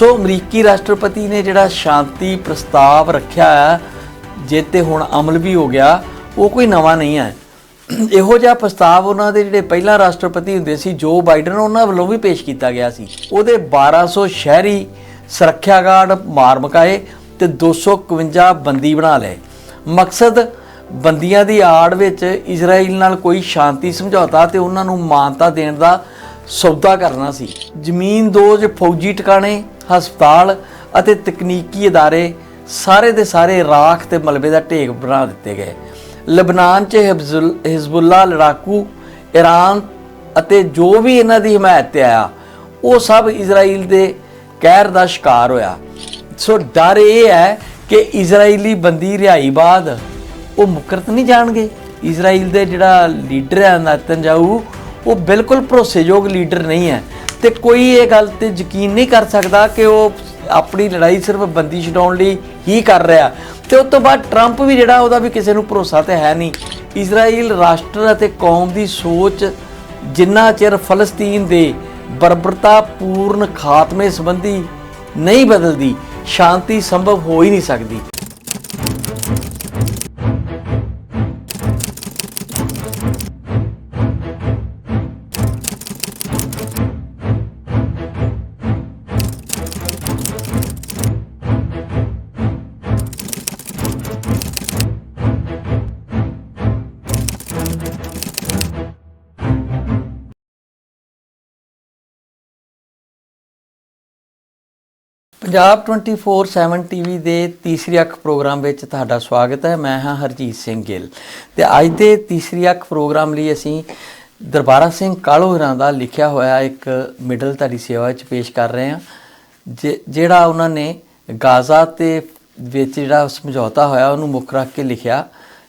ਸੋ ਅਮਰੀਕੀ ਰਾਸ਼ਟਰਪਤੀ ਨੇ ਜਿਹੜਾ ਸ਼ਾਂਤੀ ਪ੍ਰਸਤਾਵ ਰੱਖਿਆ ਹੈ ਜੇ ਤੇ ਹੁਣ ਅਮਲ ਵੀ ਹੋ ਗਿਆ, ਉਹ ਕੋਈ ਨਵਾਂ ਨਹੀਂ ਹੈ। ਇਹੋ ਜਿਹਾ ਪ੍ਰਸਤਾਵ ਉਹਨਾਂ ਦੇ ਜਿਹੜੇ ਪਹਿਲਾਂ ਰਾਸ਼ਟਰਪਤੀ ਹੁੰਦੇ ਸੀ, ਜੋ ਬਾਈਡਨ, ਉਹਨਾਂ ਵੱਲੋਂ ਵੀ ਪੇਸ਼ ਕੀਤਾ ਗਿਆ ਸੀ। ਉਹਦੇ 1200 ਸ਼ਹਿਰੀ ਸੁਰੱਖਿਆ ਗਾਰਡ ਮਾਰ ਮਕਾਏ ਤੇ 251 ਬੰਦੀ ਬਣਾ ਲਏ। ਮਕਸਦ ਬੰਦੀਆਂ ਦੀ ਆੜ ਵਿੱਚ ਇਜ਼ਰਾਈਲ ਨਾਲ ਕੋਈ ਸ਼ਾਂਤੀ ਸਮਝੌਤਾ ਤੇ ਉਹਨਾਂ ਨੂੰ ਮਾਨਤਾ ਦੇਣ ਦਾ ਸੌਦਾ ਕਰਨਾ ਸੀ। ਜ਼ਮੀਨ ਦੋਜ ਫੌਜੀ ਟਿਕਾਣੇ, ਹਸਪਤਾਲ ਅਤੇ ਤਕਨੀਕੀ ਅਦਾਰੇ ਸਾਰੇ ਦੇ ਸਾਰੇ ਰਾਖ ਤੇ ਮਲਬੇ ਦਾ ਢੇਕ ਬਣਾ ਦਿੱਤੇ ਗਏ। ਲਬਨਾਨ 'ਚ ਹਿਬਜ਼ੁਲ- ਹਿਜ਼ਬੁੱਲਾ ਲੜਾਕੂ ਈਰਾਨ ਅਤੇ ਜੋ ਵੀ ਇਹਨਾਂ ਦੀ ਹਮਾਇਤ ਤੇ ਆਇਆ, ਉਹ ਸਭ ਇਜ਼ਰਾਈਲ ਦੇ ਕਹਿਰ ਦਾ ਸ਼ਿਕਾਰ ਹੋਇਆ। ਸੋ ਡਰ ਇਹ ਹੈ ਕਿ ਇਜ਼ਰਾਈਲੀ ਬੰਦੀ ਰਿਹਾਈ ਬਾਅਦ ਉਹ ਮੁਕਰਤ ਨਹੀਂ ਜਾਣਗੇ। ਇਜ਼ਰਾਈਲ ਦੇ ਜਿਹੜਾ ਲੀਡਰ ਹੈ ਨਤਨਜਾਊ ਉਹ ਬਿਲਕੁਲ ਭਰੋਸੇਯੋਗ ਲੀਡਰ ਨਹੀਂ ਹੈ ਤੇ ਕੋਈ ਇਹ ਗੱਲ ਤੇ ਯਕੀਨ ਨਹੀਂ ਕਰ ਸਕਦਾ ਕਿ ਉਹ ਆਪਣੀ ਲੜਾਈ ਸਿਰਫ ਬੰਦੀ ਛਡਾਉਣ ਲਈ ਹੀ ਕਰ ਰਿਹਾ। ਤੇ ਉਸ ਤੋਂ ਬਾਅਦ ਟਰੰਪ ਵੀ ਜਿਹੜਾ ਉਹਦਾ ਵੀ ਕਿਸੇ ਨੂੰ ਭਰੋਸਾ ਤੇ ਹੈ ਨਹੀਂ। ਇਜ਼ਰਾਈਲ ਰਾਸ਼ਟਰ ਅਤੇ ਕੌਮ ਦੀ ਸੋਚ ਜਿੰਨਾ ਚਿਰ ਫਲਸਤੀਨ ਦੇ ਬਰਬਰਤਾਪੂਰਨ ਖਾਤਮੇ ਸੰਬੰਧੀ ਨਹੀਂ ਬਦਲਦੀ, ਸ਼ਾਂਤੀ ਸੰਭਵ ਹੋ ਹੀ ਨਹੀਂ ਸਕਦੀ। ਪੰਜਾਬ 24/7 ਟੀਵੀ ਦੇ ਤੀਸਰੀ ਅੱਖ ਪ੍ਰੋਗਰਾਮ ਵਿੱਚ ਤੁਹਾਡਾ ਸਵਾਗਤ ਹੈ। ਮੈਂ ਹਾਂ ਹਰਜੀਤ ਸਿੰਘ ਗਿੱਲ। ਤੇ ਅੱਜ ਦੇ ਤੀਸਰੀ ਅੱਖ ਪ੍ਰੋਗਰਾਮ ਲਈ ਅਸੀਂ ਦਰਬਾਰਾ ਸਿੰਘ ਕਾਲੋ ਹਰਾਂ ਦਾ ਲਿਖਿਆ ਹੋਇਆ ਇੱਕ ਮਿਡਲ ਤੁਹਾਡੀ ਸੇਵਾ ਵਿੱਚ ਪੇਸ਼ ਕਰ ਰਹੇ ਹਾਂ। ਜਿ- ਜਿਹੜਾ ਉਹਨਾਂ ਨੇ ਗਾਜ਼ਾ ਤੇ ਵਿੱਚ ਜਿਹੜਾ ਸਮਝੌਤਾ ਹੋਇਆ, ਉਹਨੂੰ ਮੁੱਖ ਰੱਖ ਕੇ ਲਿਖਿਆ।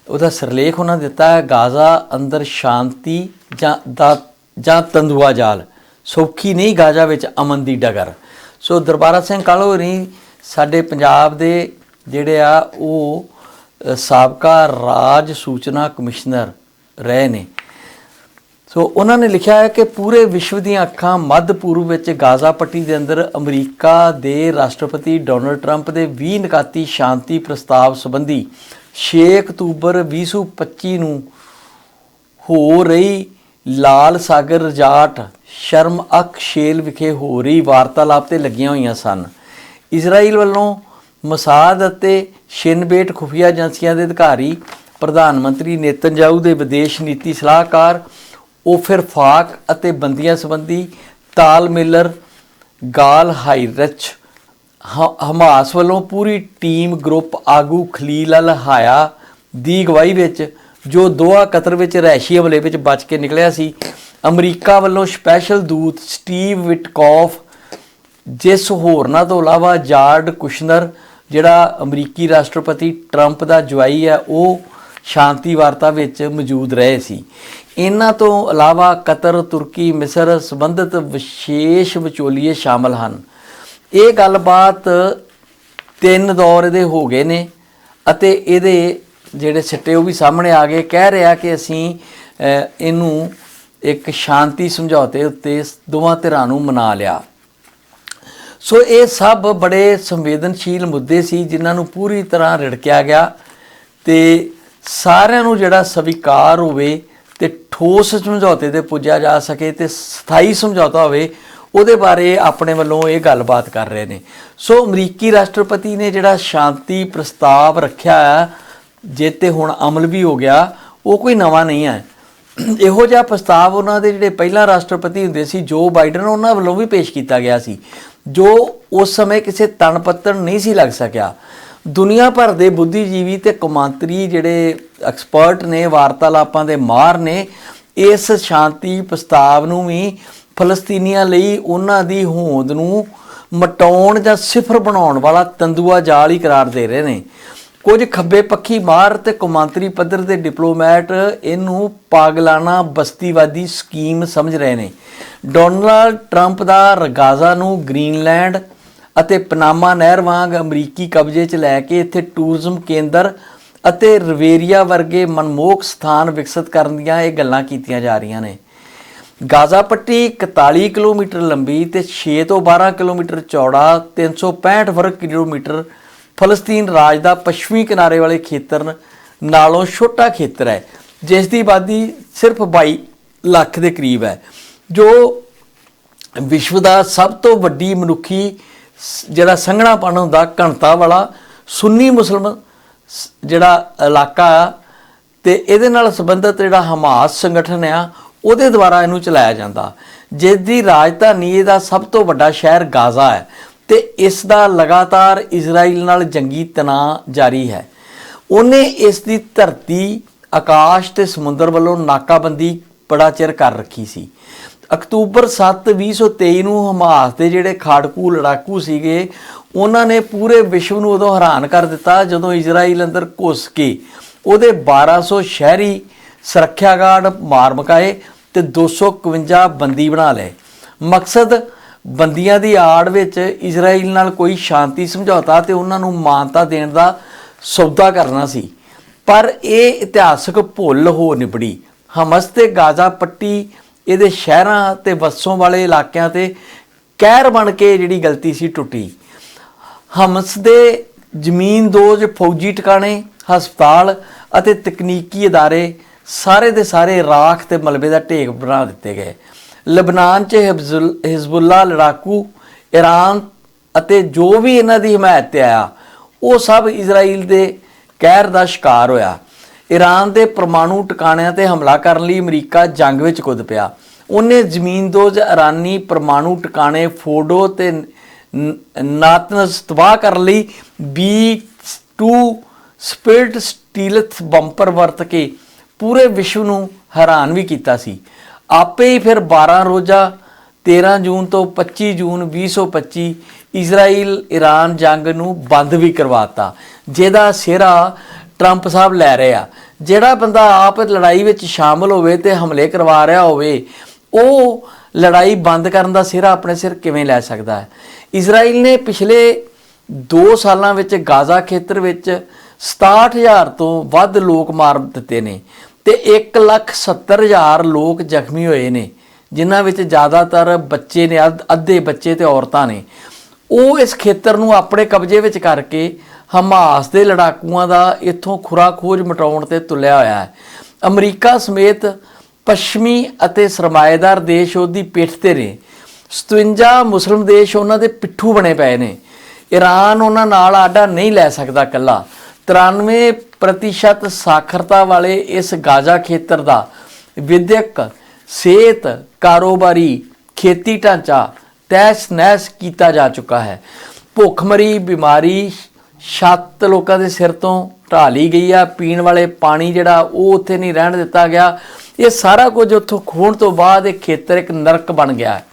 ਉਹਦਾ ਸਿਰਲੇਖ ਉਹਨਾਂ ਦਿੱਤਾ ਹੈ, ਗਾਜ਼ਾ ਅੰਦਰ ਸ਼ਾਂਤੀ ਜਾਂ ਦਾ, ਜਾਂ ਤੰਦੂਆ ਜਾਲ, ਸੌਖੀ ਨਹੀਂ ਗਾਜ਼ਾ ਵਿੱਚ ਅਮਨ ਦੀ ਡਗਰ। ਸੋ ਦਰਬਾਰਾ ਸਿੰਘ ਕਾਲੋਰੀ ਸਾਡੇ ਪੰਜਾਬ ਦੇ ਜਿਹੜੇ ਆ ਉਹ ਸਾਬਕਾ ਰਾਜ ਸੂਚਨਾ ਕਮਿਸ਼ਨਰ ਰਹੇ ਨੇ। ਸੋ ਉਹਨਾਂ ਨੇ ਲਿਖਿਆ ਹੈ ਕਿ ਪੂਰੇ ਵਿਸ਼ਵ ਦੀਆਂ ਅੱਖਾਂ ਮੱਧ ਪੂਰਬ ਵਿੱਚ ਗਾਜ਼ਾ ਪੱਟੀ ਦੇ ਅੰਦਰ ਅਮਰੀਕਾ ਦੇ ਰਾਸ਼ਟਰਪਤੀ ਡੋਨਲਡ ਟਰੰਪ ਦੇ 20 ਨਿਕਾਤੀ ਸ਼ਾਂਤੀ ਪ੍ਰਸਤਾਵ ਸੰਬੰਧੀ 6 ਅਕਤੂਬਰ 2025 ਨੂੰ ਹੋ ਰਹੀ ਲਾਲ ਸਾਗਰ ਰਜਾਟ, ਸ਼ਰਮ ਅਕ ਸ਼ੇਲ ਵਿਖੇ ਹੋ ਰਹੀ ਵਾਰਤਾਲਾਪ ਤੇ ਲੱਗੀਆਂ ਹੋਈਆਂ ਸਨ। ਇਜ਼ਰਾਈਲ ਵੱਲੋਂ ਮਸਾਦ ਅਤੇ ਸ਼ਿਨਬੇਟ ਖੁਫੀਆ ਏਜੰਸੀਆਂ ਦੇ ਅਧਿਕਾਰੀ, ਪ੍ਰਧਾਨ ਮੰਤਰੀ ਨੇਤਨਯਾਹੂ ਦੇ ਵਿਦੇਸ਼ ਨੀਤੀ ਸਲਾਹਕਾਰ, ਓਫਰ ਫਾਕ ਅਤੇ ਬੰਦੀਆਂ ਸੰਬੰਧੀ ਤਾਲ ਮਿਲਰ ਗਾਲ ਹਾਈਰਚ ਹਮਾਸ ਵੱਲੋਂ ਪੂਰੀ ਟੀਮ ਗਰੁੱਪ ਆਗੂ ਖਲੀਲ ਅਲ ਹਾਇਆ ਦੀ ਅਗਵਾਈ ਵਿੱਚ ਜੋ ਦੋਹਾ ਕਤਰ ਵਿੱਚ ਰਹਿਸ਼ੀ ਹਮਲੇ ਵਿੱਚ ਬਚ ਕੇ ਨਿਕਲਿਆ ਸੀ, ਅਮਰੀਕਾ ਵੱਲੋਂ ਸਪੈਸ਼ਲ ਦੂਤ ਸਟੀਵ ਵਿਟਕੌਫ, ਜਿਸ ਹੋਰਨਾਂ ਤੋਂ ਇਲਾਵਾ ਜਾਰਡ ਕੁਸ਼ਨਰ, ਜਿਹੜਾ ਅਮਰੀਕੀ ਰਾਸ਼ਟਰਪਤੀ ਟਰੰਪ ਦਾ ਜਵਾਈ ਹੈ, ਉਹ ਸ਼ਾਂਤੀ ਵਾਰਤਾ ਵਿੱਚ ਮੌਜੂਦ ਰਹੇ ਸੀ। ਇਹਨਾਂ ਤੋਂ ਇਲਾਵਾ ਕਤਰ, ਤੁਰਕੀ ਮਿਸਰ ਸੰਬੰਧਿਤ ਵਿਸ਼ੇਸ਼ ਵਿਚੋਲੀਏ ਸ਼ਾਮਲ ਹਨ। ਇਹ ਗੱਲਬਾਤ ਤਿੰਨ ਦੌਰ ਇਹਦੇ ਹੋ ਗਏ ਨੇ ਅਤੇ ਇਹਦੇ ਜਿਹੜੇ ਸਿੱਟੇ ਉਹ ਵੀ ਸਾਹਮਣੇ ਆ ਗਏ, ਕਹਿ ਰਿਹਾ ਕਿ ਅਸੀਂ ਇਹਨੂੰ ਇੱਕ ਸ਼ਾਂਤੀ ਸਮਝੌਤੇ ਉੱਤੇ ਦੋਵਾਂ ਧਿਰਾਂ ਨੂੰ ਮਨਾ ਲਿਆ। ਸੋ ਇਹ ਸਭ ਬੜੇ ਸੰਵੇਦਨਸ਼ੀਲ ਮੁੱਦੇ ਸੀ, ਜਿਨ੍ਹਾਂ ਨੂੰ ਪੂਰੀ ਤਰ੍ਹਾਂ ਰਿੜਕਿਆ ਗਿਆ ਤੇ ਸਾਰਿਆਂ ਨੂੰ ਜਿਹੜਾ ਸਵੀਕਾਰ ਹੋਵੇ ਤੇ ਠੋਸ ਸਮਝੌਤੇ ਤੇ ਪੁੱਜਿਆ ਜਾ ਸਕੇ ਤੇ ਸਥਾਈ ਸਮਝੌਤਾ ਹੋਵੇ, ਉਹਦੇ ਬਾਰੇ ਆਪਣੇ ਵੱਲੋਂ ਇਹ ਗੱਲਬਾਤ ਕਰ ਰਹੇ ਨੇ। ਸੋ ਅਮਰੀਕੀ ਰਾਸ਼ਟਰਪਤੀ ਨੇ ਜਿਹੜਾ ਸ਼ਾਂਤੀ ਪ੍ਰਸਤਾਵ ਰੱਖਿਆ ਜੇ ਤੇ ਹੁਣ ਅਮਲ ਵੀ ਹੋ ਗਿਆ, ਉਹ ਕੋਈ ਨਵਾਂ ਨਹੀਂ ਹੈ। ਇਹੋ ਜਿਹਾ ਪ੍ਰਸਤਾਵ ਉਹਨਾਂ ਦੇ ਜਿਹੜੇ ਪਹਿਲਾਂ ਰਾਸ਼ਟਰਪਤੀ ਹੁੰਦੇ ਸੀ, ਜੋ ਬਾਈਡਨ, ਉਹਨਾਂ ਵੱਲੋਂ ਵੀ ਪੇਸ਼ ਕੀਤਾ ਗਿਆ ਸੀ, ਜੋ ਉਸ ਸਮੇਂ ਕਿਸੇ ਤਣ ਪੱਤਣ ਨਹੀਂ ਸੀ ਲੱਗ ਸਕਿਆ। ਦੁਨੀਆ ਭਰ ਦੇ ਬੁੱਧੀਜੀਵੀ ਤੇ ਕੌਮਾਂਤਰੀ ਜਿਹੜੇ ਐਕਸਪਰਟ ਨੇ, ਵਾਰਤਾਲਾਪਾਂ ਦੇ ਮਾਰ ਨੇ, ਇਸ ਸ਼ਾਂਤੀ ਪ੍ਰਸਤਾਵ ਨੂੰ ਵੀ ਫਲਸਤੀਨੀਆਂ ਲਈ ਉਹਨਾਂ ਦੀ ਹੋਂਦ ਨੂੰ ਮਟਾਉਣ ਜਾਂ ਸਿਫਰ ਬਣਾਉਣ ਵਾਲਾ ਤੰਦੂਆ ਜਾਲ ਹੀ ਕਰਾਰ ਦੇ ਰਹੇ ਨੇ। ਕੁਝ ਖੱਬੇ ਪੱਖੀ ਮਾਰ ਤੇ ਕੌਮਾਂਤਰੀ ਪੱਧਰ ਦੇ ਡਿਪਲੋਮੈਟ ਇਹਨੂੰ ਪਾਗਲਾਨਾ ਬਸਤੀਵਾਦੀ ਸਕੀਮ ਸਮਝ ਰਹੇ ਨੇ। ਡੋਨਲਡ ਟਰੰਪ ਦਾ ਰਗਾਜ਼ਾ ਨੂੰ ਗ੍ਰੀਨਲੈਂਡ ਅਤੇ ਪਨਾਮਾ ਨਹਿਰ ਵਾਂਗ ਅਮਰੀਕੀ ਕਬਜ਼ੇ 'ਚ ਲੈ ਕੇ ਇੱਥੇ ਟੂਰਿਜ਼ਮ ਕੇਂਦਰ ਅਤੇ ਰਵੇਰੀਆ ਵਰਗੇ ਮਨਮੋਹਕ ਸਥਾਨ ਵਿਕਸਿਤ ਕਰਨ ਦੀਆਂ ਇਹ ਗੱਲਾਂ ਕੀਤੀਆਂ ਜਾ ਰਹੀਆਂ ਨੇ। ਗਾਜ਼ਾ ਪੱਟੀ 41 ਕਿਲੋਮੀਟਰ ਲੰਬੀ ਤੇ 6 ਤੋਂ 12 ਕਿਲੋਮੀਟਰ ਚੌੜਾ 365 ਵਰਗ ਕਿਲੋਮੀਟਰ ਫਲਸਤੀਨ ਰਾਜ ਦਾ ਪੱਛਮੀ ਕਿਨਾਰੇ ਵਾਲੇ ਖੇਤਰ ਨਾਲੋਂ ਛੋਟਾ ਖੇਤਰ ਹੈ ਜਿਸ ਦੀ ਆਬਾਦੀ ਸਿਰਫ 22 ਲੱਖ ਦੇ ਕਰੀਬ ਹੈ, ਜੋ ਵਿਸ਼ਵ ਦਾ ਸਭ ਤੋਂ ਵੱਡੀ ਮਨੁੱਖੀ ਜਿਹੜਾ ਸੰਘਣਾਪਣ ਹੁੰਦਾ, ਘਣਤਾ ਵਾਲਾ ਸੁੰਨੀ ਮੁਸਲਮਾਨ ਸ- ਜਿਹੜਾ ਇਲਾਕਾ ਆ, ਤੇ ਇਹਦੇ ਨਾਲ ਸੰਬੰਧਿਤ ਜਿਹੜਾ ਹਮਾਸ ਸੰਗਠਨ ਆ, ਉਹਦੇ ਦੁਆਰਾ ਇਹਨੂੰ ਚਲਾਇਆ ਜਾਂਦਾ। ਜਿਸ ਦੀ ਰਾਜਧਾਨੀ ਇਹਦਾ ਸਭ ਤੋਂ ਵੱਡਾ ਸ਼ਹਿਰ ਗਾਜ਼ਾ ਹੈ। ਤੇ ਇਸ ਦਾ ਲਗਾਤਾਰ ਇਜ਼ਰਾਈਲ ਨਾਲ ਜੰਗੀ ਤਣਾਅ ਜਾਰੀ ਹੈ। ਉਹਨੇ ਇਸ ਦੀ ਧਰਤੀ, ਆਕਾਸ਼ ਤੇ ਸਮੁੰਦਰ ਵੱਲੋਂ ਨਾਕਾਬੰਦੀ ਬੜਾ ਚਿਰ ਕਰ ਰੱਖੀ ਸੀ। ਅਕਤੂਬਰ 7 2023 ਨੂੰ ਹਮਾਸ ਦੇ ਜਿਹੜੇ ਖਾੜਕੂ ਲੜਾਕੂ ਸੀਗੇ, ਉਹਨਾਂ ਨੇ ਪੂਰੇ ਵਿਸ਼ਵ ਨੂੰ ਉਦੋਂ ਹੈਰਾਨ ਕਰ ਦਿੱਤਾ ਜਦੋਂ ਇਜ਼ਰਾਈਲ ਅੰਦਰ ਘੁਸ ਕੇ ਉਹਦੇ 1200 ਸ਼ਹਿਰੀ ਸੁਰੱਖਿਆ ਗਾਰਡ ਮਾਰ ਮਕਾਏ ਤੇ 251 ਬੰਦੀ ਬਣਾ ਲਏ। ਮਕਸਦ ਬੰਦੀਆਂ ਦੀ ਆੜ ਵਿੱਚ ਇਜ਼ਰਾਈਲ ਨਾਲ ਕੋਈ ਸ਼ਾਂਤੀ, ਸਮਝੌਤਾ ਤੇ ਉਹਨਾਂ ਨੂੰ ਮਾਨਤਾ ਦੇਣ ਦਾ ਸੌਦਾ ਕਰਨਾ ਸੀ। ਪਰ ਇਹ ਇਤਿਹਾਸਕ ਭੁੱਲ ਹੋ ਨਿਬੜੀ। ਹਮਸ ਤੇ ਗਾਜ਼ਾ ਪੱਟੀ ਇਹਦੇ ਸ਼ਹਿਰਾਂ ਤੇ ਵਸੋਂ ਵਾਲੇ ਇਲਾਕਿਆਂ ਤੇ ਕਹਿਰ ਬਣ ਕੇ ਜਿਹੜੀ ਗਲਤੀ ਸੀ ਟੁੱਟੀ। ਹਮਸ ਦੇ ਜ਼ਮੀਨਦੋਜ਼ ਫੌਜੀ ਟਿਕਾਣੇ, ਹਸਪਤਾਲ ਅਤੇ ਤਕਨੀਕੀ ਅਦਾਰੇ ਸਾਰੇ ਦੇ ਸਾਰੇ ਰਾਖ ਤੇ ਮਲਬੇ ਦਾ ਢੇਕ ਬਣਾ ਦਿੱਤੇ ਗਏ। ਲਬਨਾਨ 'ਚ ਹਿਬਜ਼ੁਲ- ਹਿਜ਼ਬੁੱਲਾ ਲੜਾਕੂ ਈਰਾਨ ਅਤੇ ਜੋ ਵੀ ਇਹਨਾਂ ਦੀ ਹਮਾਇਤ ਤੇ ਆਇਆ, ਉਹ ਸਭ ਇਜ਼ਰਾਈਲ ਦੇ ਕਹਿਰ ਦਾ ਸ਼ਿਕਾਰ ਹੋਇਆ। ਈਰਾਨ ਦੇ ਪਰਮਾਣੂ ਟਿਕਾਣਿਆਂ ਤੇ ਹਮਲਾ ਕਰਨ ਲਈ ਅਮਰੀਕਾ ਜੰਗ ਵਿੱਚ ਕੁੱਦ ਪਿਆ। ਉਹਨੇ ਜ਼ਮੀਨਦੋਜ਼ ਇਰਾਨੀ ਪਰਮਾਣੂ ਟਿਕਾਣੇ ਫੋਡੋ ਤੇ ਨ- ਤਬਾਹ ਕਰਨ ਲਈ B2 ਸਪਿਲਟ ਸਟੀਲਥ ਬੰਪਰ ਵਰਤ ਕੇ ਪੂਰੇ ਵਿਸ਼ਵ ਨੂੰ ਹੈਰਾਨ ਵੀ ਕੀਤਾ ਸੀ। ਆਪੇ ਹੀ ਫਿਰ 12 ਰੋਜ਼ਾ 13 ਜੂਨ ਤੋਂ 25 ਜੂਨ 2025 ਇਜ਼ਰਾਈਲ ਈਰਾਨ ਜੰਗ ਨੂੰ ਬੰਦ ਵੀ ਕਰਵਾਤਾ, ਜਿਹਦਾ ਸਿਹਰਾ ਟਰੰਪ ਸਾਹਿਬ ਲੈ ਰਹੇ ਆ। ਜਿਹੜਾ ਬੰਦਾ ਆਪ ਲੜਾਈ ਵਿੱਚ ਸ਼ਾਮਲ ਹੋਵੇ ਤੇ ਹਮਲੇ ਕਰਵਾ ਰਿਹਾ ਹੋਵੇ, ਉਹ ਲੜਾਈ ਬੰਦ ਕਰਨ ਦਾ ਸਿਹਰਾ ਆਪਣੇ ਸਿਰ ਕਿਵੇਂ ਲੈ ਸਕਦਾ ਹੈ? ਇਜ਼ਰਾਈਲ ਨੇ ਪਿਛਲੇ 2 ਸਾਲਾਂ ਵਿੱਚ ਗਾਜ਼ਾ ਖੇਤਰ ਵਿੱਚ 67000 ਤੋਂ ਵੱਧ ਲੋਕ ਮਾਰ ਦਿੱਤੇ ਨੇ। ਤੇ 170000 ਲੋਕ ਜ਼ਖਮੀ ਹੋਏ ਨੇ, ਜਿਨ੍ਹਾਂ ਵਿੱਚ ਜ਼ਿਆਦਾਤਰ ਬੱਚੇ ਨੇ, ਅੱਧ- ਅੱਧੇ ਬੱਚੇ ਤੇ ਔਰਤਾਂ ਨੇ। ਉਹ ਇਸ ਖੇਤਰ ਨੂੰ ਆਪਣੇ ਕਬਜ਼ੇ ਵਿੱਚ ਕਰਕੇ ਹਮਾਸ ਦੇ ਲੜਾਕੂਆਂ ਦਾ ਇੱਥੋਂ ਖੁਰਾ ਖੋਜ ਮਟਾਉਣ ਤੇ ਤੁਲਿਆ ਹੋਇਆ ਹੈ। ਅਮਰੀਕਾ ਸਮੇਤ ਪੱਛਮੀ ਅਤੇ ਸਰਮਾਏਦਾਰ ਦੇਸ਼ ਉਹਦੀ ਪਿੱਠ ਤੇ ਨੇ। 57 ਮੁਸਲਮ ਦੇਸ਼ ਉਹਨਾਂ ਦੇ ਪਿੱਠੂ ਬਣੇ ਪਏ ਨੇ। ਈਰਾਨ ਉਹਨਾਂ ਨਾਲ ਆਡਾ ਨਹੀਂ ਲੈ ਸਕਦਾ ਕੱਲਾ 93% ਪ੍ਰਤੀਸ਼ਤ ਸਾਖਰਤਾ ਵਾਲੇ ਇਸ ਗਾਜ਼ਾ ਖੇਤਰ ਦਾ ਵਿਦਿਅਕ, ਸਿਹਤ ਕਾਰੋਬਾਰੀ ਖੇਤੀ ਢਾਂਚਾ ਤੈਸ ਨੈਸ ਕੀਤਾ ਜਾ ਚੁੱਕਾ ਹੈ। ਭੁੱਖਮਰੀ ਬਿਮਾਰੀ ਛੱਤ ਲੋਕਾਂ ਦੇ ਸਿਰ ਤੋਂ ਢਾਹ ਲਈ ਗਈ ਆ। ਪੀਣ ਵਾਲੇ ਪਾਣੀ ਜਿਹੜਾ ਉਹ ਉੱਥੇ ਨਹੀਂ ਰਹਿਣ ਦਿੱਤਾ ਗਿਆ। ਇਹ ਸਾਰਾ ਕੁਝ ਉੱਥੋਂ ਖੋਣ ਤੋਂ ਬਾਅਦ ਇਹ ਖੇਤਰ ਇੱਕ ਨਰਕ ਬਣ ਗਿਆ ਹੈ।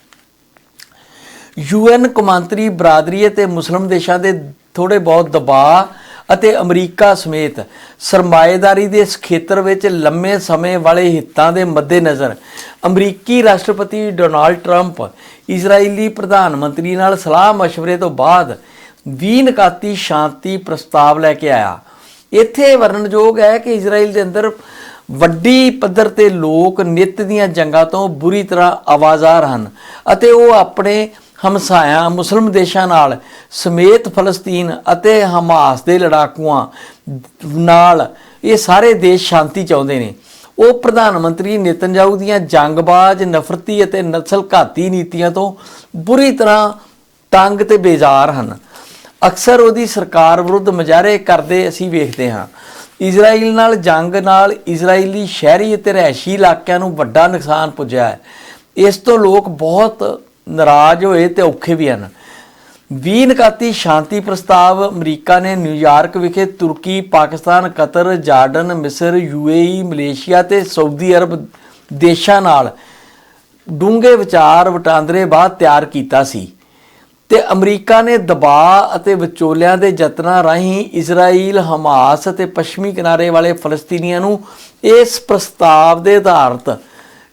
ਯੂਐਨ ਕੌਮਾਂਤਰੀ ਬਰਾਦਰੀ ਅਤੇ ਮੁਸਲਮ ਦੇਸ਼ਾਂ ਦੇ ਥੋੜੇ ਬਹੁਤ ਦਬਾਅ ਅਤੇ ਅਮਰੀਕਾ ਸਮੇਤ ਸਰਮਾਏਦਾਰੀ ਦੇ ਇਸ ਖੇਤਰ ਵਿੱਚ ਲੰਮੇ ਸਮੇਂ ਵਾਲੇ ਹਿੱਤਾਂ ਦੇ ਮੱਦੇਨਜ਼ਰ ਅਮਰੀਕੀ ਰਾਸ਼ਟਰਪਤੀ ਡੋਨਾਲਡ ਟਰੰਪ ਇਜ਼ਰਾਈਲੀ ਪ੍ਰਧਾਨ ਮੰਤਰੀ ਨਾਲ ਸਲਾਹ مشਵਰੇ ਤੋਂ ਬਾਅਦ 20 ਨਕਾਤੀ ਸ਼ਾਂਤੀ ਪ੍ਰਸਤਾਵ ਲੈ ਕੇ ਆਇਆ। ਇੱਥੇ ਵਰਣਨਯੋਗ ਹੈ ਕਿ ਇਜ਼ਰਾਈਲ ਦੇ ਅੰਦਰ ਵੱਡੀ ਪੱਧਰ ਤੇ ਲੋਕ ਨਿਤ ਦੀਆਂ ਜੰਗਾਂ ਤੋਂ ਬੁਰੀ ਤਰ੍ਹਾਂ ਆਵਾਜ਼ਾਰ ਹਨ ਅਤੇ ਉਹ ਆਪਣੇ ਹਮਸਾਇਆ ਮੁਸਲਮ ਦੇਸ਼ਾਂ ਨਾਲ, ਸਮੇਤ ਫਲਸਤੀਨ ਅਤੇ ਹਮਾਸ ਦੇ ਲੜਾਕੂਆਂ ਨਾਲ, ਇਹ ਸਾਰੇ ਦੇਸ਼ ਸ਼ਾਂਤੀ ਚਾਹੁੰਦੇ ਨੇ। ਉਹ ਪ੍ਰਧਾਨ ਮੰਤਰੀ ਨੇਤਨਯਾਹੂ ਦੀਆਂ ਜੰਗਬਾਜ਼, ਨਫ਼ਰਤੀ ਅਤੇ ਨਸਲ ਘਾਤੀ ਨੀਤੀਆਂ ਤੋਂ ਬੁਰੀ ਤਰ੍ਹਾਂ ਤੰਗ ਤੇ ਬੇਜ਼ਾਰ ਹਨ। ਅਕਸਰ ਉਹਦੀ ਸਰਕਾਰ ਵਿਰੁੱਧ ਮੁਜ਼ਾਹਰੇ ਕਰਦੇ ਅਸੀਂ ਵੇਖਦੇ ਹਾਂ। ਇਜ਼ਰਾਈਲ ਨਾਲ ਜੰਗ ਨਾਲ ਇਜ਼ਰਾਈਲੀ ਸ਼ਹਿਰੀ ਅਤੇ ਰਹਿਸ਼ੀ ਇਲਾਕਿਆਂ ਨੂੰ ਵੱਡਾ ਨੁਕਸਾਨ ਪੁੱਜਿਆ ਹੈ। ਇਸ ਤੋਂ ਲੋਕ ਬਹੁਤ ਨਾਰਾਜ਼ ਹੋਏ ਤੇ ਔਖੇ ਵੀ ਹਨ। 20 ਨਕਾਤੀ ਸ਼ਾਂਤੀ ਪ੍ਰਸਤਾਵ ਅਮਰੀਕਾ ਨੇ ਨਿਊਯਾਰਕ ਵਿਖੇ ਤੁਰਕੀ, ਪਾਕਿਸਤਾਨ, ਕਤਰ, ਜਾਰਡਨ, ਮਿਸਰ, ਯੂਏਈ, ਮਲੇਸ਼ੀਆ ਤੇ ਸਾਊਦੀ ਅਰਬ ਦੇਸ਼ਾਂ ਨਾਲ ਡੂੰਘੇ ਵਿਚਾਰ ਵਟਾਂਦਰੇ ਬਾਅਦ ਤਿਆਰ ਕੀਤਾ ਸੀ ਤੇ ਅਮਰੀਕਾ ਨੇ ਦਬਾਅ ਅਤੇ ਵਿਚੋਲਿਆਂ ਦੇ ਯਤਨਾਂ ਰਾਹੀਂ ਇਜ਼ਰਾਈਲ, ਹਮਾਸ ਅਤੇ ਪੱਛਮੀ ਕਿਨਾਰੇ ਵਾਲੇ ਫਲਸਤੀਨੀਆਂ ਨੂੰ ਇਸ ਪ੍ਰਸਤਾਵ ਦੇ ਆਧਾਰਤ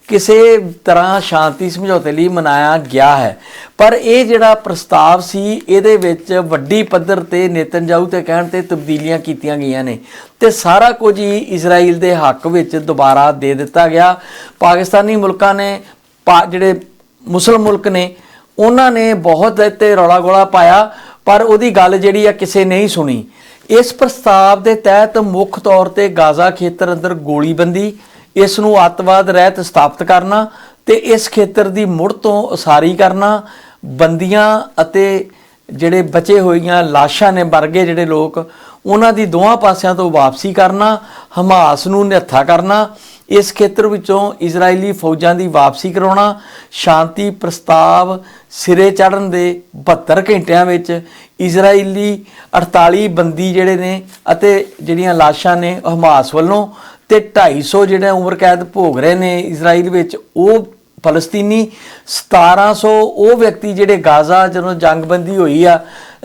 ਕਿਸੇ ਤਰ੍ਹਾਂ ਸ਼ਾਂਤੀ ਸਮਝੌਤੇ ਲਈ ਮਨਾਇਆ ਗਿਆ ਹੈ। ਪਰ ਇਹ ਜਿਹੜਾ ਪ੍ਰਸਤਾਵ ਸੀ, ਇਹਦੇ ਵਿੱਚ ਵੱਡੀ ਪੱਧਰ ਤੇ ਨੇਤਨਯਾਹੂ ਤੇ ਕਹਿਣ ਤੇ ਤਬਦੀਲੀਆਂ ਕੀਤੀਆਂ ਗਈਆਂ ਨੇ ਤੇ ਸਾਰਾ ਕੁਝ ਹੀ ਇਜ਼ਰਾਈਲ ਦੇ ਹੱਕ ਵਿੱਚ ਦੁਬਾਰਾ ਦੇ ਦਿੱਤਾ ਗਿਆ। ਪਾਕਿਸਤਾਨੀ ਮੁਲਕਾਂ ਨੇ, ਪਾ- ਜਿਹੜੇ ਮੁਸਲਮ ਮੁਲਕ ਨੇ, ਉਹਨਾਂ ਨੇ ਬਹੁਤ ਇੱਥੇ ਰੌਲਾ ਗੋਲਾ ਪਾਇਆ, ਪਰ ਉਹਦੀ ਗੱਲ ਜਿਹੜੀ ਆ ਕਿਸੇ ਨਹੀਂ ਸੁਣੀ। ਇਸ ਪ੍ਰਸਤਾਵ ਦੇ ਤਹਿਤ ਮੁੱਖ ਤੌਰ ਤੇ ਗਾਜ਼ਾ ਖੇਤਰ ਅੰਦਰ ਗੋਲੀਬੰਦੀ ਇਸ ਨੂੰ ਅੱਤਵਾਦ ਰਹਿਤ ਸਥਾਪਿਤ ਕਰਨਾ ਤੇ ਇਸ ਖੇਤਰ ਦੀ ਮੁੜ ਤੋਂ ਉਸਾਰੀ ਕਰਨਾ, ਬੰਦੀਆਂ ਅਤੇ ਜਿਹੜੇ ਬਚੇ ਹੋਈਆਂ ਲਾਸ਼ਾਂ ਨੇ ਵਰਗੇ ਜਿਹੜੇ ਲੋਕ, ਉਹਨਾਂ ਦੀ ਦੋਹਾਂ ਪਾਸਿਆਂ ਤੋਂ ਵਾਪਸੀ ਕਰਨਾ, ਹਮਾਸ ਨੂੰ ਨਿਹੱਥਾ ਕਰਨਾ, ਇਸ ਖੇਤਰ ਵਿੱਚੋਂ ਇਜ਼ਰਾਈਲੀ ਫੌਜਾਂ ਦੀ ਵਾਪਸੀ ਕਰਾਉਣਾ, ਸ਼ਾਂਤੀ ਪ੍ਰਸਤਾਵ ਸਿਰੇ ਚੜਨ ਦੇ 72 ਘੰਟਿਆਂ ਵਿੱਚ ਇਜ਼ਰਾਈਲੀ 48 ਬੰਦੀ ਜਿਹੜੇ ਨੇ ਅਤੇ ਜਿਹੜੀਆਂ ਲਾਸ਼ਾਂ ਨੇ ਹਮਾਸ ਵੱਲੋਂ ਤੇ 250 ਜਿਹੜੇ ਉਮਰ ਕੈਦ ਭੋਗ ਰਹੇ ਨੇ ਇਜ਼ਰਾਈਲ ਵਿੱਚ, ਉਹ ਫਲਸਤੀਨੀ 1700 ਉਹ ਵਿਅਕਤੀ ਜਿਹੜੇ ਗਾਜ਼ਾ ਜਦੋਂ ਜੰਗਬੰਦੀ ਹੋਈ ਆ,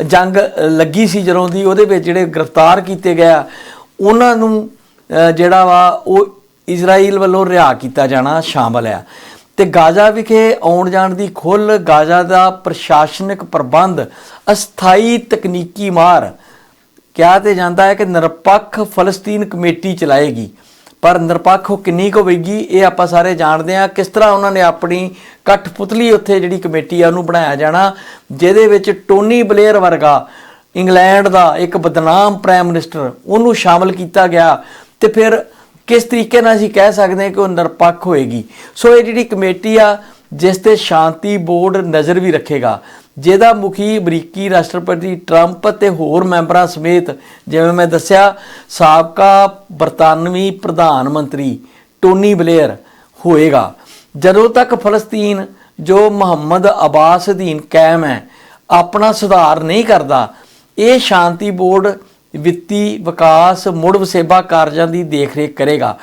ਜੰਗ ਲੱਗੀ ਸੀ ਜਦੋਂ ਦੀ, ਉਹਦੇ ਵਿੱਚ ਜਿਹੜੇ ਗ੍ਰਿਫਤਾਰ ਕੀਤੇ ਗਿਆ ਉਹਨਾਂ ਨੂੰ ਜਿਹੜਾ ਵਾ, ਉਹ ਇਜ਼ਰਾਈਲ ਵੱਲੋਂ ਰਿਹਾ ਕੀਤਾ ਜਾਣਾ ਸ਼ਾਮਲ ਆ। ਤੇ ਗਾਜ਼ਾ ਵਿਖੇ ਆਉਣ ਜਾਣ ਦੀ ਖੁੱਲ, ਗਾਜ਼ਾ ਦਾ ਪ੍ਰਸ਼ਾਸਨਿਕ ਪ੍ਰਬੰਧ ਅਸਥਾਈ ਤਕਨੀਕੀ ਮਾਰ, ਕਿਹਾ ਤੇ ਜਾਂਦਾ ਹੈ ਕਿ ਨਿਰਪੱਖ ਫਲਸਤੀਨ ਕਮੇਟੀ ਚਲਾਏਗੀ। ਪਰ ਨਿਰਪੱਖ ਉਹ ਕਿੰਨੀ ਕੁ ਹੋਵੇਗੀ, ਇਹ ਆਪਾਂ ਸਾਰੇ ਜਾਣਦੇ ਹਾਂ। ਕਿਸ ਤਰ੍ਹਾਂ ਉਹਨਾਂ ਨੇ ਆਪਣੀ ਕਠਪੁਤਲੀ ਉੱਥੇ ਜਿਹੜੀ ਕਮੇਟੀ ਆ, ਉਹਨੂੰ ਬਣਾਇਆ ਜਾਣਾ, ਜਿਹਦੇ ਵਿੱਚ ਟੋਨੀ ਬਲੇਅਰ ਵਰਗਾ ਇੰਗਲੈਂਡ ਦਾ ਇੱਕ ਬਦਨਾਮ ਪ੍ਰਾਈਮ ਮਿਨਿਸਟਰ ਉਹਨੂੰ ਸ਼ਾਮਲ ਕੀਤਾ ਗਿਆ ਤੇ ਫਿਰ ਕਿਸ ਤਰੀਕੇ ਨਾਲ ਅਸੀਂ ਕਹਿ ਸਕਦੇ ਹਾਂ ਕਿ ਉਹ ਨਿਰਪੱਖ ਹੋਏਗੀ। ਸੋ ਇਹ ਜਿਹੜੀ ਕਮੇਟੀ ਆ, ਜਿਸ ਤੇ ਸ਼ਾਂਤੀ ਬੋਰਡ ਨਜ਼ਰ ਵੀ ਰੱਖੇਗਾ। ਜਿਹਦਾ ਮੁਖੀ ਅਮਰੀਕੀ ਰਾਸ਼ਟਰਪਤੀ ਟਰੰਪ ਤੇ ਹੋਰ ਮੈਂਬਰਾਂ ਸਮੇਤ, ਜਿਵੇਂ ਮੈਂ ਦੱਸਿਆ, ਸਾਬਕਾ ਬਰਤਾਨਵੀ ਪ੍ਰਧਾਨ ਮੰਤਰੀ ਟੋਨੀ ਬਲੇਅਰ ਹੋਏਗਾ। ਜਦੋਂ ਤੱਕ ਫਲਸਤੀਨ, ਜੋ ਮੁਹੰਮਦ ਅਬਾਸ ਅਧੀਨ ਕਾਇਮ ਹੈ, ਆਪਣਾ ਸੁਧਾਰ ਨਹੀਂ ਕਰਦਾ, ਇਹ ਸ਼ਾਂਤੀ ਬੋਰਡ ਵਿੱਤੀ ਵਿਕਾਸ ਮੁੜ ਵਸੇਬਾ ਕਾਰਜਾਂ ਦੀ ਦੇਖਰੇਖ ਕਰੇਗਾ।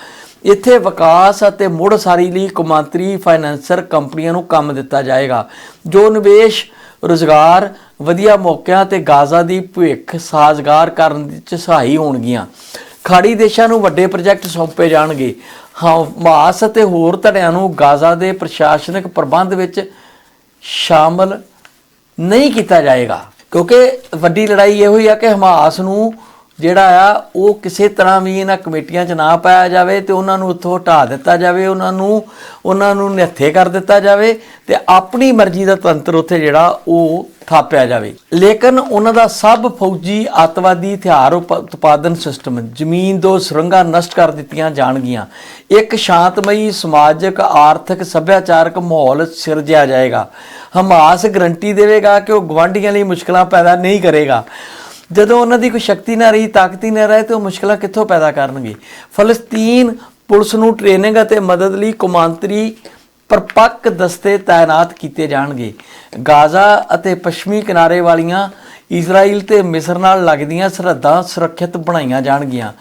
ਇੱਥੇ ਵਿਕਾਸ ਅਤੇ ਮੁੜ ਸਾਰੀ ਲਈ ਕੌਮਾਂਤਰੀ ਫਾਈਨੈਂਸਰ ਕੰਪਨੀਆਂ ਨੂੰ ਕੰਮ ਦਿੱਤਾ ਜਾਏਗਾ, ਜੋ ਨਿਵੇਸ਼ ਰੁਜ਼ਗਾਰ ਵਧੀਆ ਮੌਕਿਆਂ ਤੇ ਗਾਜ਼ਾ ਦੀ ਭਵਿੱਖ ਸਾਜ਼ਗਾਰ ਕਰਨ ਵਿੱਚ ਸਹਾਈ ਹੋਣਗੀਆਂ। ਖਾੜੀ ਦੇਸ਼ਾਂ ਨੂੰ ਵੱਡੇ ਪ੍ਰੋਜੈਕਟ ਸੌਂਪੇ ਜਾਣਗੇ। ਹਮਾਸ ਅਤੇ ਹੋਰ ਧੜਿਆਂ ਨੂੰ ਗਾਜ਼ਾ ਦੇ ਪ੍ਰਸ਼ਾਸਨਿਕ ਪ੍ਰਬੰਧ ਵਿੱਚ ਸ਼ਾਮਲ ਨਹੀਂ ਕੀਤਾ ਜਾਏਗਾ। ਕਿਉਂਕਿ ਵੱਡੀ ਲੜਾਈ ਇਹੋ ਹੀ ਆ ਕਿ ਹਮਾਸ ਨੂੰ ਜਿਹੜਾ ਆ, ਉਹ ਕਿਸੇ ਤਰ੍ਹਾਂ ਵੀ ਇਹਨਾਂ ਕਮੇਟੀਆਂ 'ਚ ਨਾ ਪਾਇਆ ਜਾਵੇ ਤੇ ਉਹਨਾਂ ਨੂੰ ਉੱਥੋਂ ਹਟਾ ਦਿੱਤਾ ਜਾਵੇ, ਉਹਨਾਂ ਨੂੰ ਉਹਨਾਂ ਨੂੰ ਨਿਹੱਥੇ ਕਰ ਦਿੱਤਾ ਜਾਵੇ ਤੇ ਆਪਣੀ ਮਰਜ਼ੀ ਦਾ ਤੰਤਰ ਉੱਥੇ ਜਿਹੜਾ, ਉਹ ਥਾਪਿਆ ਜਾਵੇ। ਲੇਕਿਨ ਉਹਨਾਂ ਦਾ ਸਭ ਫੌਜੀ ਅੱਤਵਾਦੀ ਹਥਿਆਰ ਉਪ- ਉਤਪਾਦਨ ਸਿਸਟਮ, ਜ਼ਮੀਨ ਦੋ ਸੁਰੰਗਾਂ ਨਸ਼ਟ ਕਰ ਦਿੱਤੀਆਂ ਜਾਣਗੀਆਂ। ਇੱਕ ਸ਼ਾਂਤਮਈ, ਸਮਾਜਿਕ, ਆਰਥਿਕ, ਸੱਭਿਆਚਾਰਕ ਮਾਹੌਲ ਸਿਰਜਿਆ ਜਾਏਗਾ। ਹਮਾਸ ਗਰੰਟੀ ਦੇਵੇਗਾ ਕਿ ਉਹ ਗਵਾਂਢੀਆਂ ਲਈ ਮੁਸ਼ਕਲਾਂ ਪੈਦਾ ਨਹੀਂ ਕਰੇਗਾ। ਜਦੋਂ ਉਹਨਾਂ ਦੀ ਕੋਈ ਸ਼ਕਤੀ ਨਾ ਰਹੀ, ਤਾਕਤ ਹੀ ਨਾ ਰਹੇ, ਤੇ ਉਹ ਮੁਸ਼ਕਲਾਂ ਕਿੱਥੋਂ ਪੈਦਾ ਕਰਨਗੇ? ਫਲਸਤੀਨ ਪੁਲਿਸ ਨੂੰ ਟ੍ਰੇਨਿੰਗ ਅਤੇ ਮਦਦ ਲਈ ਕੌਮਾਂਤਰੀ ਪਰਪੱਕ ਦਸਤੇ ਤਾਇਨਾਤ ਕੀਤੇ ਜਾਣਗੇ। ਗਾਜ਼ਾ ਅਤੇ ਪੱਛਮੀ ਕਿਨਾਰੇ ਵਾਲੀਆਂ ਇਜ਼ਰਾਈਲ ਤੇ ਮਿਸਰ ਨਾਲ ਲੱਗਦੀਆਂ ਸਰਹੱਦਾਂ ਸੁਰੱਖਿਅਤ ਬਣਾਈਆਂ ਜਾਣਗੀਆਂ।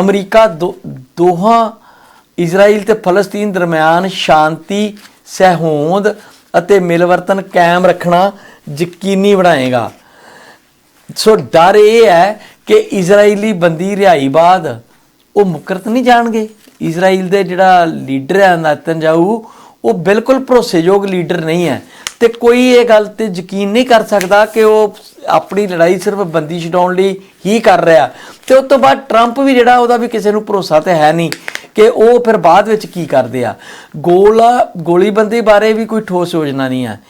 ਅਮਰੀਕਾ ਦੋ- ਦੋਹਾਂ ਇਜ਼ਰਾਈਲ ਤੇ ਫਲਸਤੀਨ ਦਰਮਿਆਨ ਸ਼ਾਂਤੀ ਸਹਿਹੋਂਦ ਅਤੇ ਮਿਲਵਰਤਨ ਕਾਇਮ ਰੱਖਣਾ ਯਕੀਨੀ ਬਣਾਏਗਾ। ਸੋ ਡਰ ਇਹ ਹੈ ਕਿ ਇਜ਼ਰਾਈਲੀ ਬੰਦੀ ਰਿਹਾਈ ਬਾਅਦ ਉਹ ਮੁਕਰਤ ਨਹੀਂ ਜਾਣਗੇ। ਇਜ਼ਰਾਈਲ ਦੇ ਜਿਹੜਾ ਲੀਡਰ ਹੈ ਨਤਨਜਾਊ, ਉਹ ਬਿਲਕੁਲ ਭਰੋਸੇਯੋਗ ਲੀਡਰ ਨਹੀਂ ਹੈ ਤੇ ਕੋਈ ਇਹ ਗੱਲ ਤੇ ਯਕੀਨ ਨਹੀਂ ਕਰ ਸਕਦਾ ਕਿ ਉਹ ਆਪਣੀ ਲੜਾਈ ਸਿਰਫ ਬੰਦੀ ਛਡਾਉਣ ਲਈ ਹੀ ਕਰ ਰਿਹਾ। ਤੇ ਉਸ ਤੋਂ ਬਾਅਦ ਟਰੰਪ ਵੀ ਜਿਹੜਾ ਉਹਦਾ ਵੀ ਕਿਸੇ ਨੂੰ ਭਰੋਸਾ ਤੇ ਹੈ ਨਹੀਂ ਕਿ ਉਹ ਫਿਰ ਬਾਅਦ ਵਿੱਚ ਕੀ ਕਰਦੇ ਆ। ਗੋਲਾ ਗੋਲੀਬੰਦੀ ਬਾਰੇ ਵੀ ਕੋਈ ਠੋਸ ਯੋਜਨਾ ਨਹੀਂ ਹੈ।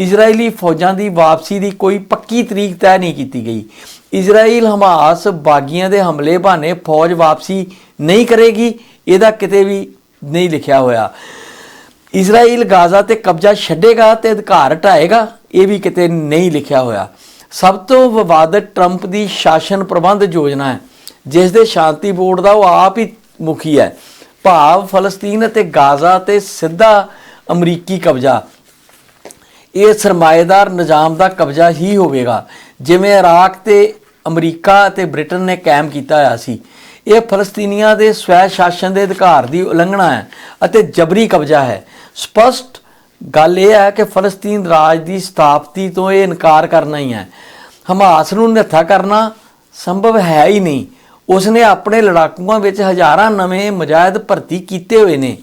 ਇਜ਼ਰਾਈਲੀ ਫੌਜਾਂ ਦੀ ਵਾਪਸੀ ਦੀ ਕੋਈ ਪੱਕੀ ਤਰੀਕ ਤੈਅ ਨਹੀਂ ਕੀਤੀ ਗਈ। ਇਜ਼ਰਾਈਲ ਹਮਾਸ ਬਾਗੀਆਂ ਦੇ ਹਮਲੇ ਬਹਾਨੇ ਫੌਜ ਵਾਪਸੀ ਨਹੀਂ ਕਰੇਗੀ, ਇਹਦਾ ਕਿਤੇ ਵੀ ਨਹੀਂ ਲਿਖਿਆ ਹੋਇਆ। ਇਜ਼ਰਾਈਲ ਗਾਜ਼ਾ ਤੇ ਕਬਜ਼ਾ ਛੱਡੇਗਾ ਤੇ ਅਧਿਕਾਰ ਹਟਾਏਗਾ, ਇਹ ਵੀ ਕਿਤੇ ਨਹੀਂ ਲਿਖਿਆ ਹੋਇਆ। ਸਭ ਤੋਂ ਵਿਵਾਦਤ ਟਰੰਪ ਦੀ ਸ਼ਾਸਨ ਪ੍ਰਬੰਧ ਯੋਜਨਾ ਹੈ, ਜਿਸ ਦੇ ਸ਼ਾਂਤੀ ਬੋਰਡ ਦਾ ਉਹ ਆਪ ਹੀ ਮੁਖੀ ਹੈ। ਭਾਵ ਫਲਸਤੀਨ ਅਤੇ ਗਾਜ਼ਾ ਤੇ ਸਿੱਧਾ ਅਮਰੀਕੀ ਕਬਜ਼ਾ। ਇਹ ਸਰਮਾਏਦਾਰ ਨਿਜ਼ਾਮ ਦਾ ਕਬਜ਼ਾ ਹੀ ਹੋਵੇਗਾ। ਜਿਵੇਂ ਇਰਾਕ ਤੇ ਅਮਰੀਕਾ ਅਤੇ ਬ੍ਰਿਟਨ ਨੇ ਕਾਇਮ ਕੀਤਾ ਹੋਇਆ ਸੀ। ਇਹ ਫਲਸਤੀਨੀਆਂ ਦੇ ਸਵੈ ਸ਼ਾਸਨ ਦੇ ਅਧਿਕਾਰ ਦੀ ਉਲੰਘਣਾ ਹੈ ਅਤੇ ਜਬਰੀ ਕਬਜ਼ਾ ਹੈ। ਸਪਸ਼ਟ ਗੱਲ ਇਹ ਹੈ ਕਿ ਫਲਸਤੀਨ ਰਾਜ ਦੀ ਸਥਾਪਤੀ ਤੋਂ ਇਹ ਇਨਕਾਰ ਕਰਨਾ ਹੀ ਹੈ। ਹਮਾਸ ਨੂੰ ਨਿਹੱਥਾ ਕਰਨਾ ਸੰਭਵ ਹੈ ਹੀ ਨਹੀਂ। ਉਸਨੇ ਆਪਣੇ ਲੜਾਕੂਆਂ ਵਿੱਚ ਹਜ਼ਾਰਾਂ ਨਵੇਂ ਮਜਾਇਦ ਭਰਤੀ ਕੀਤੇ ਹੋਏ ਨੇ।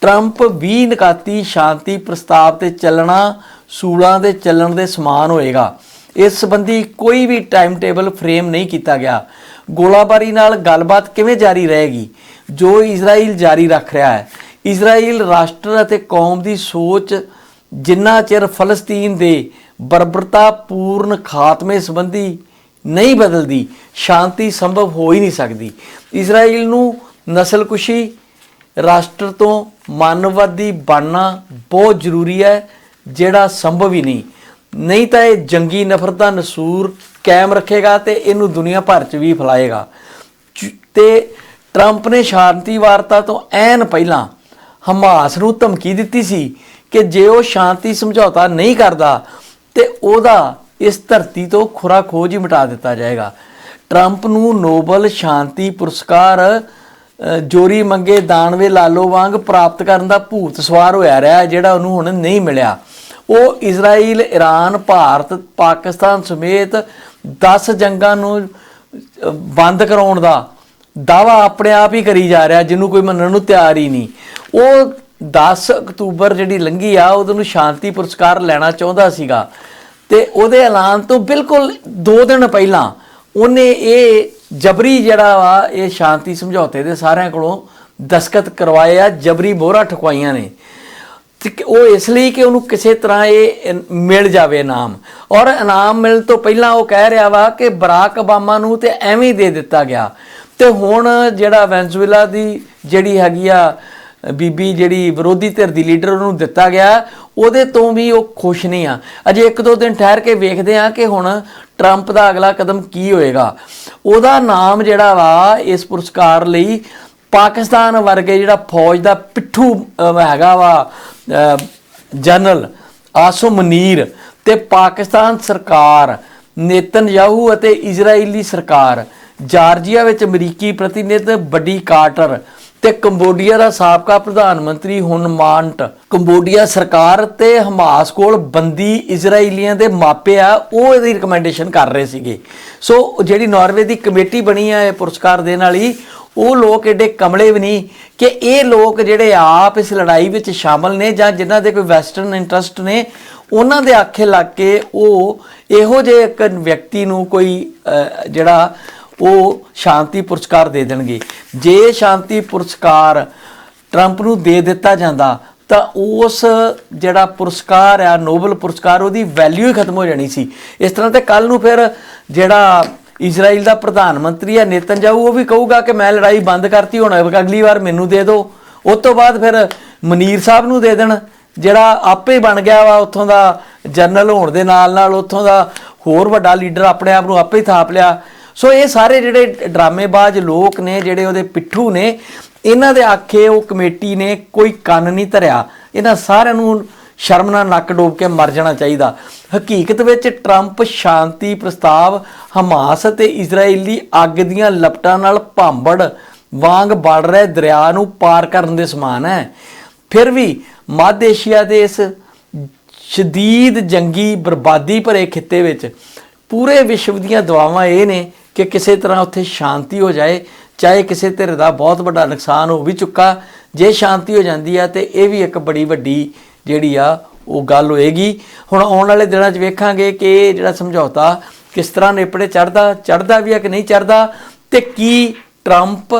ਟਰੰਪ 20 ਨਿਕਾਤੀ ਸ਼ਾਂਤੀ ਪ੍ਰਸਤਾਵ ਤੇ ਚੱਲਣਾ ਸੂਲਾਂ ਦੇ ਚੱਲਣ ਦੇ ਸਮਾਨ ਹੋਏਗਾ। ਇਸ ਸੰਬੰਧੀ ਕੋਈ ਵੀ ਟਾਈਮ ਟੇਬਲ ਫਰੇਮ ਨਹੀਂ ਕੀਤਾ ਗਿਆ। ਗੋਲਾਬਾਰੀ ਨਾਲ ਗੱਲਬਾਤ ਕਿਵੇਂ ਜਾਰੀ ਰਹੇਗੀ? ਜੋ ਇਜ਼ਰਾਈਲ ਜਾਰੀ ਰੱਖ ਰਿਹਾ ਹੈ। ਇਜ਼ਰਾਈਲ ਰਾਸ਼ਟਰ ਅਤੇ ਕੌਮ ਦੀ ਸੋਚ ਜਿੰਨਾ ਚਿਰ ਫਲਸਤੀਨ ਦੇ ਬਰਬਰਤਾਪੂਰਨ ਖਾਤਮੇ ਸੰਬੰਧੀ ਨਹੀਂ ਬਦਲਦੀ, ਸ਼ਾਂਤੀ ਸੰਭਵ ਹੋ ਹੀ ਨਹੀਂ ਸਕਦੀ। ਇਜ਼ਰਾਈਲ ਨੂੰ ਨਸਲਕੁਸ਼ੀ ਰਾਸ਼ਟਰ ਤੋਂ ਮਾਨਵਵਾਦੀ ਬਣਨਾ ਬਹੁਤ ਜ਼ਰੂਰੀ ਹੈ। ਜਿਹੜਾ ਸੰਭਵ ਹੀ ਨਹੀਂ। ਨਹੀਂ ਤਾਂ ਇਹ ਜੰਗੀ ਨਫ਼ਰਤ ਦਾ ਨਸੂਰ ਕਾਇਮ ਰੱਖੇਗਾ ਤੇ ਇਹਨੂੰ ਦੁਨੀਆ ਭਰ 'ਚ ਵੀ ਫੈਲਾਏਗਾ। ਚ- ਤੇ ਟਰੰਪ ਨੇ ਸ਼ਾਂਤੀ ਵਾਰਤਾ ਤੋਂ ਐਨ ਪਹਿਲਾਂ ਹਮਾਸ ਨੂੰ ਧਮਕੀ ਦਿੱਤੀ ਸੀ ਕਿ ਜੇ ਉਹ ਸ਼ਾਂਤੀ ਸਮਝੌਤਾ ਨਹੀਂ ਕਰਦਾ, ਤੇ ਉਹਦਾ ਇਸ ਧਰਤੀ ਤੋਂ ਖੁਰਾ ਖੋਜ ਹੀ ਮਿਟਾ ਦਿੱਤਾ ਜਾਏਗਾ। ਟਰੰਪ ਨੂੰ ਨੋਬਲ ਸ਼ਾਂਤੀ ਪੁਰਸਕਾਰ ਜੋਰੀ ਮੰਗੇ ਦਾਨਵੇ ਲਾਲੋ ਵਾਂਗ ਪ੍ਰਾਪਤ ਕਰਨ ਦਾ ਭੂਤ ਸਵਾਰ ਹੋਇਆ ਰਿਹਾ ਜਿਹੜਾ ਉਹਨੂੰ ਹੁਣ ਨਹੀਂ ਮਿਲਿਆ। ਉਹ ਇਜ਼ਰਾਈਲ ਈਰਾਨ ਭਾਰਤ, ਪਾਕਿਸਤਾਨ ਸਮੇਤ 10 ਜੰਗਾਂ ਨੂੰ ਬੰਦ ਕਰਾਉਣ ਦਾ ਦਾਵਾ ਆਪਣੇ ਆਪ ਹੀ ਕਰੀ ਜਾ ਰਿਹਾ, ਜਿਹਨੂੰ ਕੋਈ ਮੰਨਣ ਨੂੰ ਤਿਆਰ ਹੀ ਨਹੀਂ। ਉਹ 10 ਅਕਤੂਬਰ ਜਿਹੜੀ ਲੰਘੀ ਆ ਉਹਦੇ ਨੂੰ ਸ਼ਾਂਤੀ ਪੁਰਸਕਾਰ ਲੈਣਾ ਚਾਹੁੰਦਾ ਸੀਗਾ। ਤੇ ਉਹਦੇ ਐਲਾਨ ਤੋਂ ਬਿਲਕੁਲ 2 ਦਿਨ ਪਹਿਲਾਂ ਉਹਨੇ ਇਹ ਜਬਰੀ ਜਿਹੜਾ ਵਾ, ਇਹ ਸ਼ਾਂਤੀ ਸਮਝੌਤੇ ਦੇ ਸਾਰਿਆਂ ਕੋਲੋਂ ਦਸਖਤ ਕਰਵਾਏ ਆ, ਜਬਰੀ ਮੋਹਰਾਂ ਠਕਵਾਈਆਂ ਨੇ। ਤੇ ਉਹ ਇਸ ਲਈ ਕਿ ਉਹਨੂੰ ਕਿਸੇ ਤਰ੍ਹਾਂ ਇਹ ਮਿਲ ਜਾਵੇ ਇਨਾਮ। ਔਰ ਇਨਾਮ ਮਿਲਣ ਤੋਂ ਪਹਿਲਾਂ ਉਹ ਕਹਿ ਰਿਹਾ ਵਾ ਕਿ ਬਰਾਕ ਓਬਾਮਾ ਨੂੰ ਤੇ ਐਵੇਂ ਹੀ ਦੇ ਦਿੱਤਾ ਗਿਆ। ਤੇ ਹੁਣ ਜਿਹੜਾ ਵੈਨਜ਼ੂਏਲਾ ਦੀ ਜਿਹੜੀ ਹੈਗੀ ਆ, ਬੀਬੀ ਜਿਹੜੀ ਵਿਰੋਧੀ ਧਿਰ ਦੀ ਲੀਡਰ ਉਹਨੂੰ ਦਿੱਤਾ ਗਿਆ ਉਹਦੇ ਤੋਂ ਵੀ ਉਹ ਖੁਸ਼ ਨਹੀਂ ਆ। ਅਜੇ ਇੱਕ ਦੋ ਦਿਨ ਠਹਿਰ ਕੇ ਵੇਖਦੇ ਆ ਕਿ ਹੁਣ ਟਰੰਪ ਦਾ ਅਗਲਾ ਕਦਮ ਕੀ ਹੋਏਗਾ। ਉਹਦਾ ਨਾਮ ਜਿਹੜਾ ਵਾ, ਇਸ ਪੁਰਸਕਾਰ ਲਈ ਪਾਕਿਸਤਾਨ ਵਰਗੇ ਜਿਹੜਾ ਫੌਜ ਦਾ ਪਿੱਠੂ ਹੈਗਾ ਵਾ ਜਨਰਲ ਆਸੂ ਮਨੀਰ ਤੇ ਪਾਕਿਸਤਾਨ ਸਰਕਾਰ, ਨੇਤਨਯਾਹੂ ਅਤੇ ਇਜ਼ਰਾਈਲੀ ਸਰਕਾਰ, ਜਾਰਜੀਆ ਵਿੱਚ ਅਮਰੀਕੀ ਪ੍ਰਤੀਨਿਧ ਬੱਡੀ ਕਾਰਟਰ ਤੇ ਕੰਬੋਡੀਆ ਦਾ ਸਾਬਕਾ ਪ੍ਰਧਾਨ ਮੰਤਰੀ ਹੁਣ ਮਾਂਟ। ਕੰਬੋਡੀਆ ਸਰਕਾਰ ਤੇ ਹਮਾਸ ਕੋਲ ਬੰਦੀ ਇਜ਼ਰਾਈਲੀਆਂ ਦੇ ਮਾਪੇ ਆ, ਉਹ ਇਹਦੀ ਰეკਮੈਂਡੇਸ਼ਨ ਕਰ ਰਹੇ ਸੀਗੇ। ਸੋ ਜਿਹੜੀ ਨਾਰਵੇ ਦੀ ਕਮੇਟੀ ਬਣੀ ਆ ਇਹ ਪੁਰਸਕਾਰ ਦੇਣ ਵਾਲੀ, ਉਹ ਲੋਕ ਏਡੇ ਕਮਲੇ ਵੀ ਨਹੀਂ ਕਿ ਇਹ ਲੋਕ ਜਿਹੜੇ ਆਪ ਇਸ ਲੜਾਈ ਵਿੱਚ ਸ਼ਾਮਲ ਨੇ ਜਾਂ ਜਿਨ੍ਹਾਂ ਦੇ ਕੋਈ ਵੈਸਟਰਨ ਇੰਟਰਸਟ ਨੇ, ਉਹਨਾਂ ਦੇ ਆਖੇ ਲੱਗ ਕੇ ਉਹ ਇਹੋ ਜਿਹੇ ਇੱਕ ਵਿਅਕਤੀ ਨੂੰ ਕੋਈ ਜਿਹੜਾ ਉਹ ਸ਼ਾਂਤੀ ਪੁਰਸਕਾਰ ਦੇ ਦੇਣਗੇ। ਜੇ ਸ਼ਾਂਤੀ ਪੁਰਸਕਾਰ ਟਰੰਪ ਨੂੰ ਦੇ ਦਿੱਤਾ ਜਾਂਦਾ, ਤਾਂ ਉਸ ਜਿਹੜਾ ਪੁਰਸਕਾਰ ਆ, ਨੋਬਲ ਪੁਰਸਕਾਰ, ਉਹਦੀ ਵੈਲਿਊ ਹੀ ਖਤਮ ਹੋ ਜਾਣੀ ਸੀ। ਇਸ ਤਰ੍ਹਾਂ ਤੇ ਕੱਲ ਨੂੰ ਫਿਰ ਜਿਹੜਾ ਇਜ਼ਰਾਈਲ ਦਾ ਪ੍ਰਧਾਨ ਮੰਤਰੀ ਹੈ ਨੇਤਨਯਾਹੂ, ਉਹ ਵੀ ਕਹੂਗਾ ਕਿ ਮੈਂ ਲੜਾਈ ਬੰਦ ਕਰਤੀ, ਹੁਣ ਅਗਲੀ ਵਾਰ ਮੈਨੂੰ ਦੇ ਦਿਓ। ਉਸ ਤੋਂ ਬਾਅਦ ਫਿਰ ਮਨੀਰ ਸਾਹਿਬ ਨੂੰ ਦੇ ਦੇਣ, ਜਿਹੜਾ ਆਪੇ ਬਣ ਗਿਆ ਵਾ, ਉੱਥੋਂ ਦਾ ਜਨਰਲ ਹੋਣ ਦੇ ਨਾਲ ਨਾਲ ਉੱਥੋਂ ਦਾ ਹੋਰ ਵੱਡਾ ਲੀਡਰ ਆਪਣੇ ਆਪ ਨੂੰ ਆਪੇ ਹੀ ਥਾਪ ਲਿਆ। ਸੋ ਇਹ ਸਾਰੇ ਜਿਹੜੇ ਡਰਾਮੇਬਾਜ਼ ਲੋਕ ਨੇ, ਜਿਹੜੇ ਉਹਦੇ ਪਿੱਠੂ ਨੇ, ਇਹਨਾਂ ਦੇ ਆਖੇ ਉਹ ਕਮੇਟੀ ਨੇ ਕੋਈ ਕੰਨ ਨਹੀਂ ਧਰਿਆ। ਇਹਨਾਂ ਸਾਰਿਆਂ ਨੂੰ ਸ਼ਰਮ ਨਾਲ ਨੱਕ ਡੋਬ ਕੇ ਮਰ ਜਾਣਾ ਚਾਹੀਦਾ। ਹਕੀਕਤ ਵਿੱਚ ਟਰੰਪ ਸ਼ਾਂਤੀ ਪ੍ਰਸਤਾਵ ਹਮਾਸ ਅਤੇ ਇਜ਼ਰਾਈਲੀ ਅੱਗ ਦੀਆਂ ਲਪਟਾਂ ਨਾਲ ਭਾਂਬੜ ਵਾਂਗ ਵੜ ਰਹੇ ਦਰਿਆ ਨੂੰ ਪਾਰ ਕਰਨ ਦੇ ਸਮਾਨ ਹੈ। ਫਿਰ ਵੀ ਮੱਧ ਏਸ਼ੀਆ ਦੇ ਇਸ ਸ਼ਦੀਦ ਜੰਗੀ ਬਰਬਾਦੀ ਭਰੇ ਖਿੱਤੇ ਵਿੱਚ ਪੂਰੇ ਵਿਸ਼ਵ ਦੀਆਂ ਦੁਆਵਾਂ ਇਹ ਨੇ ਕਿ ਕਿਸੇ ਤਰ੍ਹਾਂ ਉੱਥੇ ਸ਼ਾਂਤੀ ਹੋ ਜਾਏ, ਚਾਹੇ ਕਿਸੇ ਧਿਰ ਦਾ ਬਹੁਤ ਵੱਡਾ ਨੁਕਸਾਨ ਹੋ ਵੀ ਚੁੱਕਾ, ਜੇ ਸ਼ਾਂਤੀ ਹੋ ਜਾਂਦੀ ਆ ਤੇ ਇਹ ਵੀ ਇੱਕ ਬੜੀ ਵੱਡੀ ਜਿਹੜੀ ਆ, ਉਹ ਗੱਲ ਹੋਏਗੀ। ਹੁਣ ਆਉਣ ਵਾਲੇ ਦਿਨਾਂ 'ਚ ਵੇਖਾਂਗੇ ਕਿ ਇਹ ਜਿਹੜਾ ਸਮਝੌਤਾ ਕਿਸ ਤਰ੍ਹਾਂ ਨੇਪੜੇ ਚੜਦਾ ਚੜਦਾ ਵੀ ਆ ਕਿ ਨਹੀਂ ਚੜਦਾ ਤੇ ਕੀ ਟਰੰਪ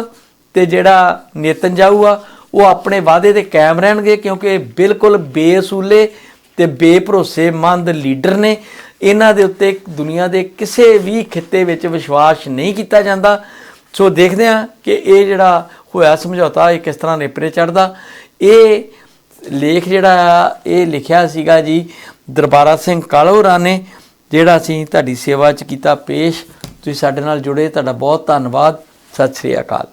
ਤੇ ਜਿਹੜਾ ਨੇਤਨਜਾਊ ਆ, ਉਹ ਆਪਣੇ ਵਾਅਦੇ ਤੇ ਕਾਇਮ ਰਹਿਣਗੇ ਕਿਉਂਕਿ ਇਹ ਬਿਲਕੁਲ ਬੇਸੂਲੇ ਤੇ ਬੇਭਰੋਸੇਮੰਦ ਲੀਡਰ ਨੇ। ਇਹਨਾਂ ਦੇ ਉੱਤੇ ਦੁਨੀਆ ਦੇ ਕਿਸੇ ਵੀ ਖਿੱਤੇ ਵਿੱਚ ਵਿਸ਼ਵਾਸ ਨਹੀਂ ਕੀਤਾ ਜਾਂਦਾ। ਸੋ ਦੇਖਦੇ ਹਾਂ ਕਿ ਇਹ ਜਿਹੜਾ ਹੋਇਆ, ਸਮਝੌਤਾ ਇਹ ਕਿਸ ਤਰ੍ਹਾਂ ਨੇਪਰੇ ਚੜਦਾ ਇਹ ਲੇਖ ਜਿਹੜਾ ਆ, ਇਹ ਲਿਖਿਆ ਸੀਗਾ ਜੀ ਦਰਬਾਰਾ ਸਿੰਘ ਕਾਲੋਰਾ ਨੇ, ਜਿਹੜਾ ਅਸੀਂ ਤੁਹਾਡੀ ਸੇਵਾ 'ਚ ਕੀਤਾ ਪੇਸ਼। ਤੁਸੀਂ ਸਾਡੇ ਨਾਲ ਜੁੜੇ, ਤੁਹਾਡਾ ਬਹੁਤ ਧੰਨਵਾਦ। ਸਤਿ ਸ੍ਰੀ ਅਕਾਲ।